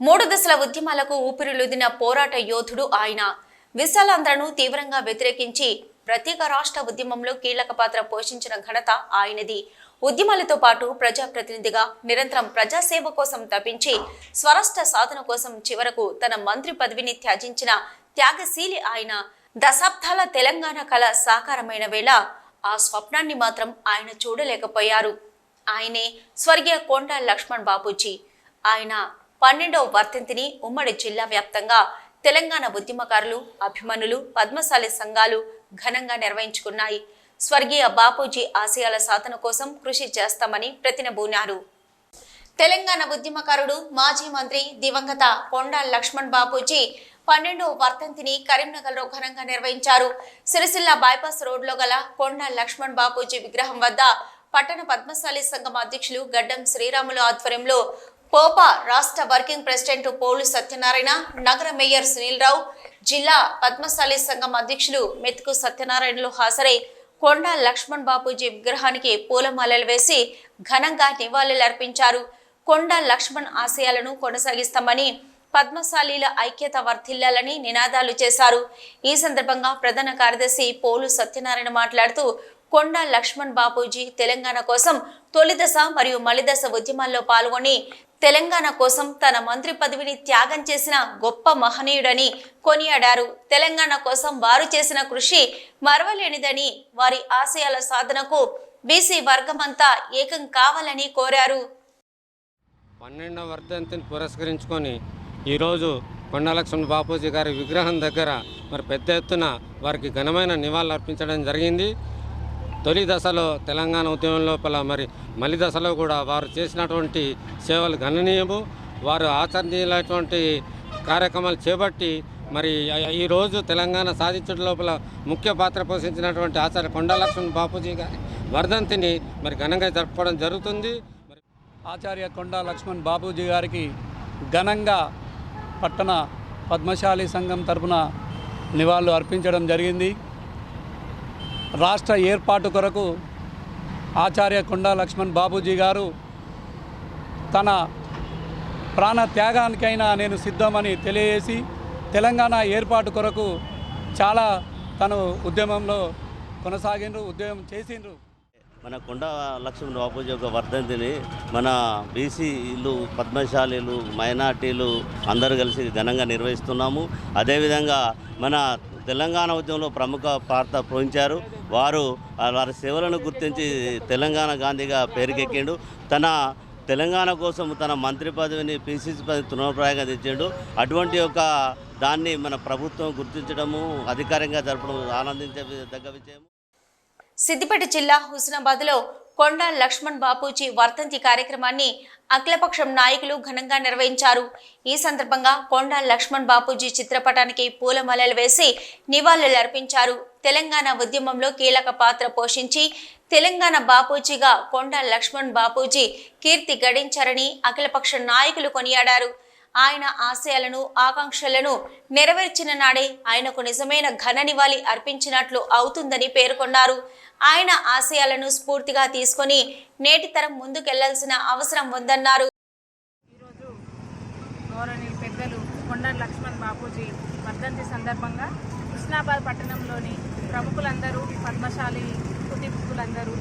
మూడు దశల ఉద్యమాలకు ఊపిరిలుదిన పోరాట యోధుడు ఆయన. విశాలాంధ్రను తీవ్రంగా వ్యతిరేకించి ప్రత్యేక రాష్ట్ర ఉద్యమంలో కీలక పాత్ర పోషించిన ఘనత ఆయనది. ఉద్యమాలతో పాటు ప్రజాప్రతినిధిగా నిరంతరం ప్రజాసేవ కోసం తప్పించి స్వరాష్ట్ర సాధన కోసం చివరకు తన మంత్రి పదవిని త్యజించిన త్యాగశీలి ఆయన దశాబ్దాల తెలంగాణ కళ సాకారమైన వేళ ఆ స్వప్నాన్ని మాత్రం ఆయన చూడలేకపోయారు. ఆయనే స్వర్గీయ కొండ లక్ష్మణ్ బాపూజీ. ఆయన పన్నెండవ వర్ధంతిని ఉమ్మడి జిల్లా వ్యాప్తంగా తెలంగాణ ఉద్యమకారులు అభిమానులు పద్మశాలి సంఘాలు ఘనంగా నిర్వహించుకున్నాయి. స్వర్గీయ బాపూజీ ఆశయాల సాధన కోసం కృషి చేస్తామని ప్రతినబూనారు. తెలంగాణ ఉద్యమకారుడు మాజీ మంత్రి దివంగత కొండ లక్ష్మణ్ బాపూజీ పన్నెండవ వర్ధంతిని కరీంనగర్లో ఘనంగా నిర్వహించారు. సిరిసిల్ల బైపాస్ రోడ్లో గల కొండ లక్ష్మణ్ బాపూజీ విగ్రహం వద్ద పట్టణ పద్మశాలి సంఘం అధ్యక్షులు గడ్డం శ్రీరాములు ఆధ్వర్యంలో పోపా రాష్ట్ర వర్కింగ్ ప్రెసిడెంట్ పోలు సత్యనారాయణ నగర మేయర్ సునీల్ రావు జిల్లా పద్మశాలి సంఘం అధ్యక్షులు మెతుకు సత్యనారాయణలు హాజరై కొండ లక్ష్మణ్ బాపూజీ విగ్రహానికి పూలమాలలు వేసి ఘనంగా నివాళులర్పించారు కొండ లక్ష్మణ్ ఆశయాలను కొనసాగిస్తామని పద్మశాలీల ఐక్యత వర్ధిల్లాలని నినాదాలు చేశారు. ఈ సందర్భంగా ప్రధాన కార్యదర్శి పోలు సత్యనారాయణ మాట్లాడుతూ కొండ లక్ష్మణ్ బాపూజీ తెలంగాణ కోసం తొలి దశ మరియు మలిదశ ఉద్యమాల్లో పాల్గొని తెలంగాణ కోసం తన మంత్రి పదవిని త్యాగం చేసిన గొప్ప మహనీయుడని కొనియాడారు. తెలంగాణ కోసం వారు చేసిన కృషి మరవలేనిదని వారి ఆశయాల సాధనకు బీసీ వర్గమంతా ఏకం కావాలని కోరారు. పన్నెండవ వర్ధంతిని పురస్కరించుకొని ఈరోజు కొండలక్ష్మణ్ బాపూజీ గారి విగ్రహం దగ్గర మరి పెద్ద ఎత్తున వారికి ఘనమైన నివాళులు అర్పించడం జరిగింది. తొలి దశలో తెలంగాణ ఉద్యమం లోపల మరి మలి దశలో కూడా వారు చేసినటువంటి సేవలు గణనీయము. వారు ఆచరణీయులైనటువంటి కార్యక్రమాలు చేపట్టి మరి ఈరోజు తెలంగాణ సాధించడం లోపల ముఖ్య పాత్ర పోషించినటువంటి ఆచార్య కొండలక్ష్మణ్ బాపూజీ గారి వర్ధంతిని మరి ఘనంగా జరుపుకోవడం జరుగుతుంది. మరి ఆచార్య కొండ లక్ష్మణ్ బాబూజీ గారికి ఘనంగా పట్టణ పద్మశాలి సంఘం తరపున నివాళులు అర్పించడం జరిగింది. రాష్ట్ర ఏర్పాటు కొరకు ఆచార్య కొండా లక్ష్మణ్ బాబూజీ గారు తన ప్రాణ త్యాగానికైనా నేను సిద్ధమని తెలియజేసి తెలంగాణ ఏర్పాటు కొరకు చాలా తను ఉద్యమంలో కొనసాగిండ్రు ఉద్యమం చేసిండ్రు. మన కొండ లక్ష్మణ్ బాపూజీ యొక్క వర్ధంతిని మన బీసీలు పద్మశాలీలు మైనార్టీలు అందరూ కలిసి ఘనంగా నిర్వహిస్తున్నాము. అదేవిధంగా మన తెలంగాణ ఉద్యమంలో ప్రముఖ పాత్ర పోషించారు. వారు వారి సేవలను గుర్తించి తెలంగాణ గాంధీగా పేరుకెక్కిండు. తన తెలంగాణ కోసం తన మంత్రి పదవిని పిసిసి పదవి తృణప్రాయంగా తెచ్చాడు. అటువంటి యొక్క దాన్ని మన ప్రభుత్వం గుర్తించడము అధికారికంగా జరపడం ఆనందించే దగ్గ విషయం సిద్దిపేట జిల్లా హుస్నాబాద్లో కొండ లక్ష్మణ్ బాపూజీ వర్ధంతి కార్యక్రమాన్ని అఖిలపక్షం నాయకులు ఘనంగా నిర్వహించారు. ఈ సందర్భంగా కొండ లక్ష్మణ్ బాపూజీ చిత్రపటానికి పూలమాలలు వేసి నివాళులు అర్పించారు తెలంగాణ ఉద్యమంలో కీలక పాత్ర పోషించి తెలంగాణ బాపూజీగా కొండ లక్ష్మణ్ బాపూజీ కీర్తి గడించారని అఖిలపక్ష నాయకులు కొనియాడారు. ఆయన ఆశయాలను ఆకాంక్షలను నెరవేర్చిన నాడే ఆయనకు నిజమైన ఘన నివాళి అర్పించినట్లు అవుతుందని పేర్కొన్నారు. ఆయన ఆశయాలను స్ఫూర్తిగా తీసుకొని నేటి తరం ముందుకెళ్ళాల్సిన అవసరం ఉందన్నారు. ఈరోజు పెద్దలు కొండ లక్ష్మణ్ బాపూజీ వర్ధంతి సందర్భంగా హుస్నాబాద్ పట్టణంలోని ప్రముఖులందరూ పద్మశాలి కుటుంబీకులందరూ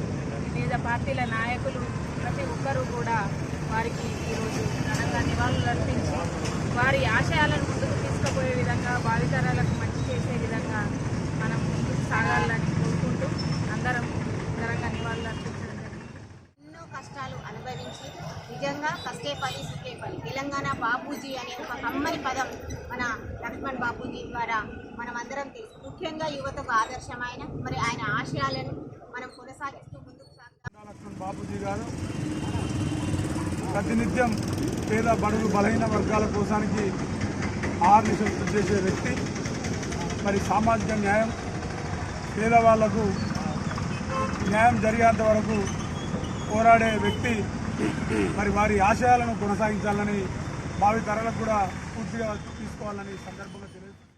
వివిధ పార్టీల నాయకులు ప్రతి ఒక్కరూ కూడా వారికి ఈరోజు ఘనంగా నివాళులు అర్పించి వారి ఆశయాలను ముందుకు తీసుకుపోయే విధంగా భావితరాలకు మంచి చేసే విధంగా మనం ముందుకు సాగాలని కోరుకుంటూ అందరం ఘనంగా నివాళులు అర్పించడం ఎన్నో కష్టాలు అనుభవించి నిజంగా కష్టే పని సుఖే పని. తెలంగాణ బాపూజీ అనే ఒక కమ్మని పదం మన లక్ష్మణ్ బాపూజీ ద్వారా మనం అందరం తెలుసు. ముఖ్యంగా యువతకు ఆదర్శమైన మరి ఆయన ఆశయాలను మనం కొనసాగిస్తూ ముందుకు సాగుతాం. లక్ష్మణ్ బాపూజీ గారు ప్రతినిత్యం పేద బడుగు బలహీన వర్గాల కోసానికి ఆర్నిశలు చేసే వ్యక్తి మరి సామాజిక న్యాయం పేదవాళ్ళకు న్యాయం జరిగేంత వరకు పోరాడే వ్యక్తి మరి వారి ఆశయాలను కొనసాగించాలని భావి తరలకు కూడా పూర్తిగా తీసుకోవాలని సందర్భంగా